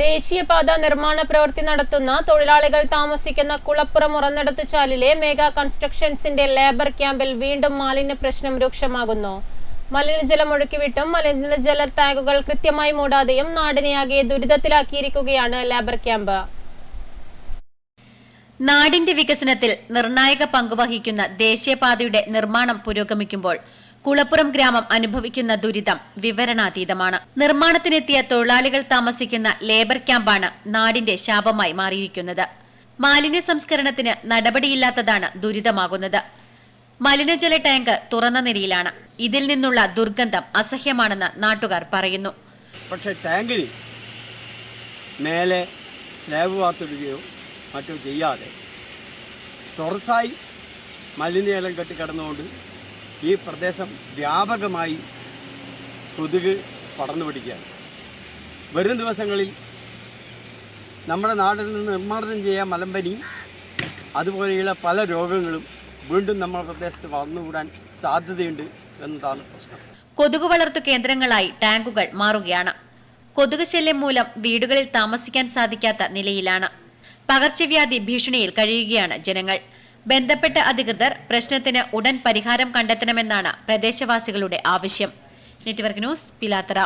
ദേശീയപാത നിർമ്മാണ പ്രവൃത്തി നടത്തുന്ന തൊഴിലാളികൾ താമസിക്കുന്ന കുളപ്പുറം ഉറന്നിടത്തുചാലിലെ മെഗാ കൺസ്ട്രക്ഷൻസിന്റെ ലേബർ ക്യാമ്പിൽ വീണ്ടും മാലിന്യ പ്രശ്നം രൂക്ഷമാകുന്നു. മലിനജലം ഒഴുക്കിവിട്ടും മലിനജല ടാങ്കുകൾ കൃത്യമായി മൂടാതെയും നാടിനെയാകെ ദുരിതത്തിലാക്കിയിരിക്കുകയാണ് ലേബർ ക്യാമ്പ്. നാടിന്റെ വികസനത്തിൽ നിർണായക പങ്കുവഹിക്കുന്ന ദേശീയപാതയുടെ നിർമ്മാണം പുരോഗമിക്കുമ്പോൾ കുളപ്പുറം ഗ്രാമം അനുഭവിക്കുന്ന ദുരിതം വിവരണാതീതമാണ്. നിർമ്മാണത്തിനെത്തിയ തൊഴിലാളികൾ താമസിക്കുന്ന ലേബർ ക്യാമ്പാണ് നാടിന്റെ ശാപമായി മാറിയിരിക്കുന്നത്. മാലിന്യ സംസ്കരണത്തിന് നടപടിയില്ലാത്തതാണ് ദുരിതമാകുന്നത്. മലിനജല ടാങ്ക് തുറന്ന നിലയിലാണ്. ഇതിൽ നിന്നുള്ള ദുർഗന്ധം അസഹ്യമാണെന്ന് നാട്ടുകാർ പറയുന്നു. പക്ഷേ ടാങ്കിന് മേലെ സ്ലാബ് വാർത്തിടുകയോ മറ്റോ ചെയ്യാതെ തുറസായി മലിനജലം കെട്ടി കിടന്നുകൊണ്ട് ഈ പ്രദേശം വ്യാപകമായി കൊതുക് പടർന്നു പിടിക്കുകയാണ്. വരും ദിവസങ്ങളിൽ നമ്മുടെ നാട്ടിൽ നിന്ന് നിർമ്മാർജനം ചെയ്യാൻ മലമ്പനി അതുപോലെയുള്ള പല രോഗങ്ങളും വീണ്ടും നമ്മുടെ പ്രദേശത്ത് വളർന്നുകൂടാൻ സാധ്യതയുണ്ട് എന്നതാണ് പ്രശ്നം. കൊതുക് വളർത്തു കേന്ദ്രങ്ങളായി ടാങ്കുകൾ മാറുകയാണ്. കൊതുക് ശല്യം മൂലം വീടുകളിൽ താമസിക്കാൻ സാധിക്കാത്ത നിലയിലാണ്. പകർച്ചവ്യാധി ഭീഷണിയിൽ കഴിയുകയാണ് ജനങ്ങൾ. ബന്ധപ്പെട്ട അധികൃതർ പ്രശ്നത്തിന് ഉടൻ പരിഹാരം കണ്ടെത്തണമെന്നാണ് പ്രദേശവാസികളുടെ ആവശ്യം. Network news Pilathara.